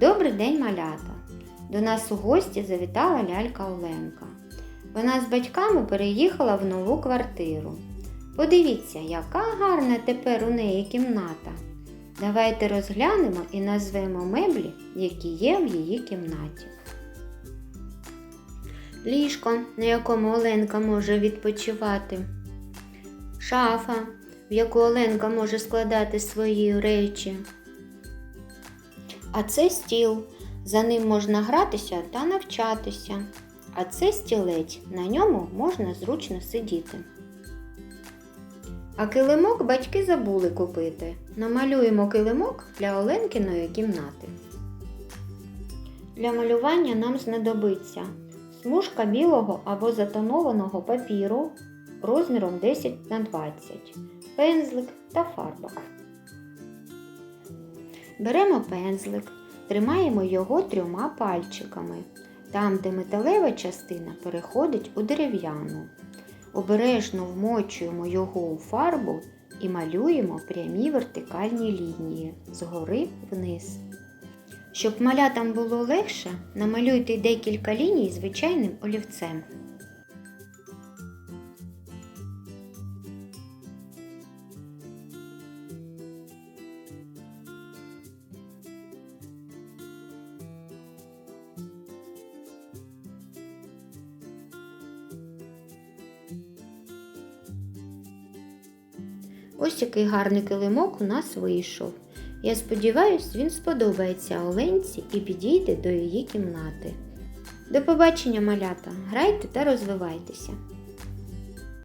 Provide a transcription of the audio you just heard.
Добрий день, малята! До нас у гості завітала лялька Оленка. Вона з батьками переїхала в нову квартиру. Подивіться, яка гарна тепер у неї кімната. Давайте розглянемо і назвемо меблі, які є в її кімнаті. Ліжко, на якому Оленка може відпочивати. Шафа, в яку Оленка може складати свої речі. А це стіл. За ним можна гратися та навчатися. А це стілець, на ньому можна зручно сидіти. А килимок батьки забули купити. Намалюємо килимок для Оленкиної кімнати. Для малювання нам знадобиться смужка білого або затонованого папіру розміром 10 на 20, пензлик та фарба. Беремо пензлик, тримаємо його трьома пальчиками, там, де металева частина переходить у дерев'яну. Обережно вмочуємо його у фарбу і малюємо прямі вертикальні лінії згори вниз. Щоб малятам було легше, намалюйте декілька ліній звичайним олівцем. Ось який гарний килимок у нас вийшов. Я сподіваюся, він сподобається Оленці і підійде до її кімнати. До побачення, малята! Грайте та розвивайтеся!